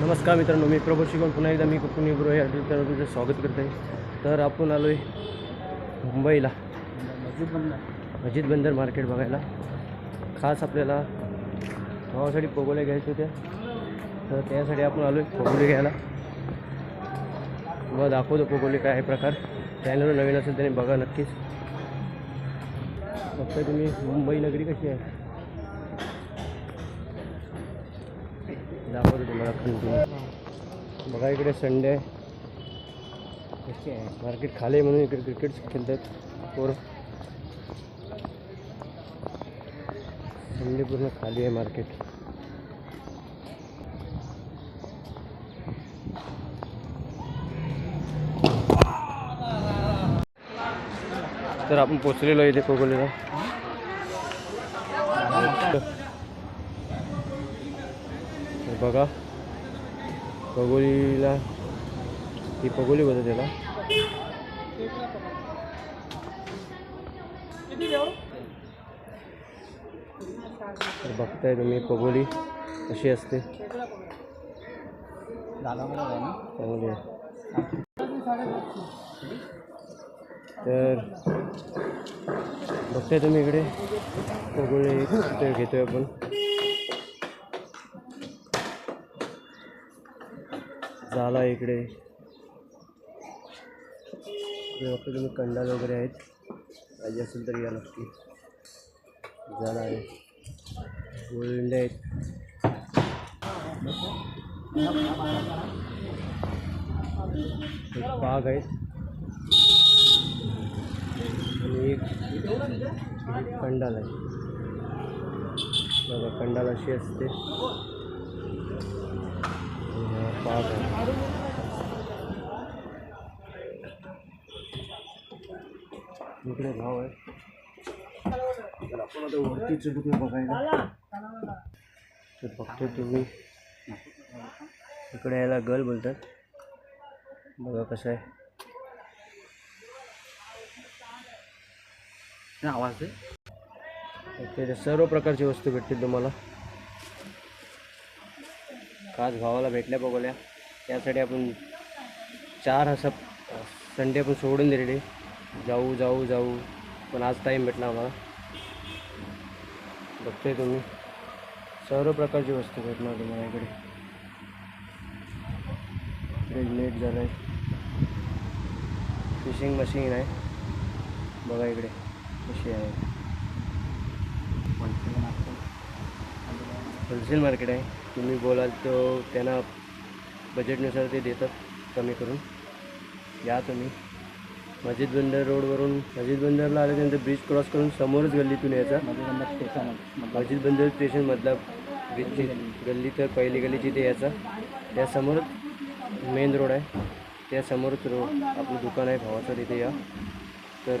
नमस्कार मित्रांनो मी प्रभू शिकवण. पुन्हा एकदा मी कुणी ब्रो या ट्विटरवर तुमचं स्वागत करत आहे तर आपण आलो आहे मुंबईला. अजित बंदर मार्केट बघायला. खास आपल्याला भावासाठी पोगोल्या घ्यायच्या होत्या तर त्यासाठी आपण आलो आहे पोगोले घ्यायला. मग दाखवतो पोगोले काय आहे प्रकार. चॅनलवर नवीन असेल त्याने बघा नक्कीच. फक्त तुम्ही मुंबई नगरी कशी आहे? तुम्हाला कंटिन्यू इकडे संडे मार्केट खाली म्हणून इकडे क्रिकेट खेळतात पोरं. संडे पूर्ण खाली आहे मार्केट तर आपण पोचलेलो इथे कोगोलीला बघा पगोलीला ही पगोली होतं त्याला. तर बघताय तुम्ही पगोली कशी असते. चांगली आहे. तर बघताय तुम्ही इकडे पगोली घेतोय आपण. झाला इकडे. फक्त तुम्ही कंडाल वगैरे आहेत. पाहिजे असेल तर या नक्की. झाला आहे. गोळिंडे आहेत. एक बाग आहेत आणि एक एक कंडाल आहे. बघा कंडाल अशी असते. हा। बाग आहे इकडे भाव आहे. तर आपण आता बघायला. तर बघतो तुम्ही. इकडे याला गल बोलतात. बघा कसं आहे. आवाज आहे? सर्व प्रकारची वस्तू भेटतील तुम्हाला. खास भावाला भेटल्या बघवल्या त्यासाठी आपण चार असं संडे आपण सोडून दिलेले. जाऊ जाऊ जाऊ. पण आज टाईम भेटला आम्हाला. बघतोय तुम्ही. सर्व प्रकारची वस्तू भेटणार तुम्हाला इकडे. फ्रीज नीट झालं आहे फिशिंग मशीन आहे. बघा इकडे कशी आहे. होलसेल मार्केट आहे. तुम्ही बोलाल तो त्यांना बजेटनुसार ते देतात कमी करून. या तुम्ही. मस्जिद बंदर रोडवरून मस्जिद बंदरला आल्यानंतर ब्रिज क्रॉस करून समोरच गल्लीतून यायचा. मस्जिद बंदर स्टेशनमधला ब्रिजची गल्ली तर पहिली गल्ली जिथे यायचा. त्या समोरच मेन रोड आहे. त्या समोरच रोड आपलं दुकान आहे भावाचं तिथे या. तर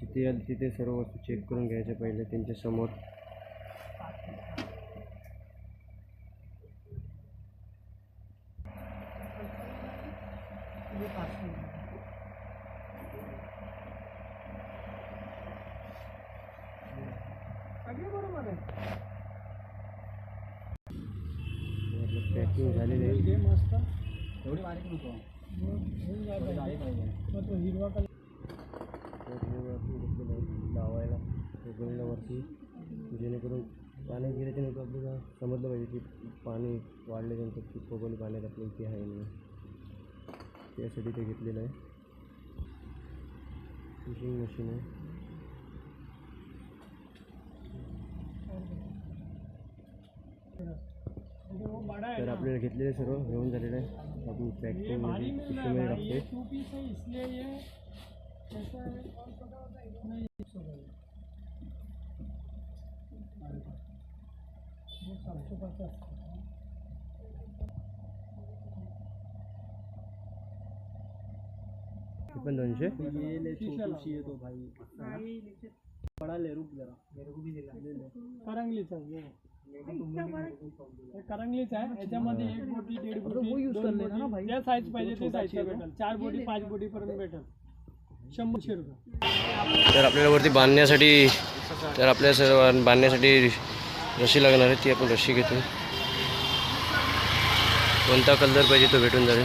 जिथे याल तिथे सर्व वस्तू चेक करून घ्यायच्या पहिले त्यांच्या समोर. पॅकिंग झालेली आहे. एवढी बारीक नको. लावायला गोळीला वरती. जेणेकरून पाण्यात गेल्याच्या नंतर आपल्याला समजलं पाहिजे की पाणी वाढल्यानंतर ती पोगोली पाण्यात आपल्या इथे आहे म्हणून. त्यासाठी ते घेतलेलं आहे. फिशिंग मशीन आहे. तर आपल्याला घेतलेले सर्व घेऊन झालेलं आहे. आपण पॅकिंगमध्ये पिशवीमध्ये हे पण दोनशे ये ले छोटी है तो भाई बड़ा ले रुक जरा। मेरे को भी दिला ले। ले करंगलीचा आहे करंगलीच आहे याच्यामध्ये एक बोटी दीड बोटी दोन बोटी। ज्या साईज पाहिजे ते साईजचा भेटेल। चार बोटी पाच बोटी पर्यंत भेटेल। शंभरशे रुपये तर आपल्याला वरती बांधण्यासाठी तर आपल्या सर्व बांधण्यासाठी रशी लागणार आहे ती आपण रशी घेतो. कोणता कलर पाहिजे तो भेटून जाईल.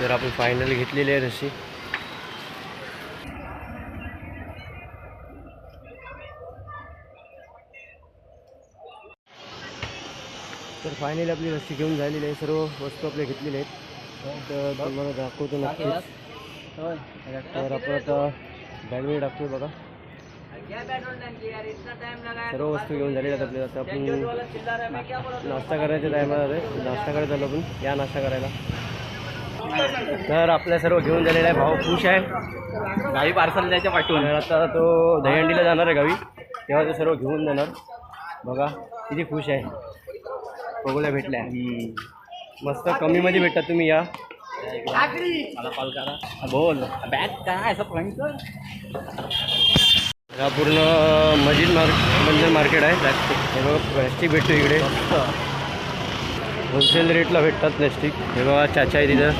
तर आपण फायनली घेतलेली आहे रशी तर फायनली आपली रस्सी घेऊन झालेली आहे. सर्व वस्तू आपल्या घेतलेल्या आहेत. तर तुम्हाला दाखवतो नक्कीच. तर आपण आता बॅडमिंटन टाकतोय बघा. सर्व वस्तू घेऊन झालेल्या आहेत आपल्याला आपण नाश्ता करायच्या टायमाला नाश्ता करायचा आलो आपण. या नाश्ता करायला. तर आपल्या सर्व घेऊन झालेला आहे. भाऊ खुश आहे. गावी पार्सल द्यायच्या पाठवून आता तो दहीहंडीला जाणार आहे गावी. तेव्हा ते सर्व घेऊन जाणार. बघा किती खुश आहे. बघूला भेटल्या. मस्त कमी कमीमध्ये भेटतात तुम्ही या. मला कॉल करा. बोल. बॅग काय असं हा पूर्ण मस्जिद मार्क बंदर मार्केट आहे. प्लॅस्टिक हे बघा प्लॅस्टिक भेटतो इकडे. होलसेल रेटला भेटतात प्लॅस्टिक हे बघा चाचा आहे तिथं.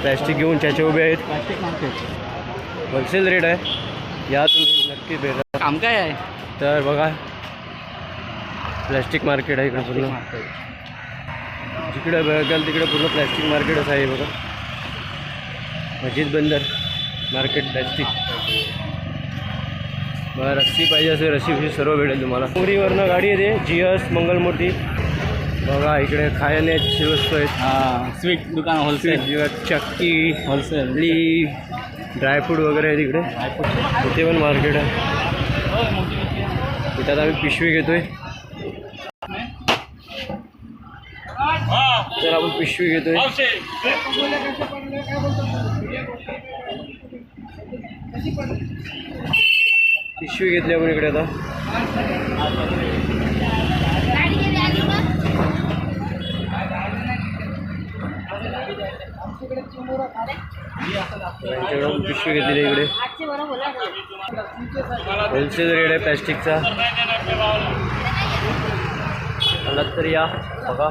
प्लॅस्टिक घेऊन चाचा उभे आहेत. प्लास्टिक मार्केट होलसेल रेट आहे. या तुम्ही नक्की भेटा. काम काय आहे? तर बघा प्लॅस्टिक मार्केट आहे इकडे पूर्ण. जिकडे बघाल तिकडे पूर्ण प्लॅस्टिक मार्केटच आहे बघा. मस्जिद बंदर मार्केट प्लॅस्टिक बघा रस्सी पाहिजे असेल रस्सी बिस्सी सर्व भेटेल तुम्हाला. मुरीवरनं गाडी येते जियस मंगलमूर्ती. बघा इकडे खाण्याची वस्तू आहेत. हा स्वीट दुकान होलसेल चक्की होलसेल ड्रायफ्रूट वगैरे आहे तिकडे इथे पण मार्केट आहे. इथं आता आम्ही पिशवी घेतोय. तर आपण पिशवी घेतोय. पिशवी घेतली आपण इकडे आता. पिशवी घेतलेली आहे इकडे. होलसेल रेट आहे प्लॅस्टिकचा आलात तर या बघा.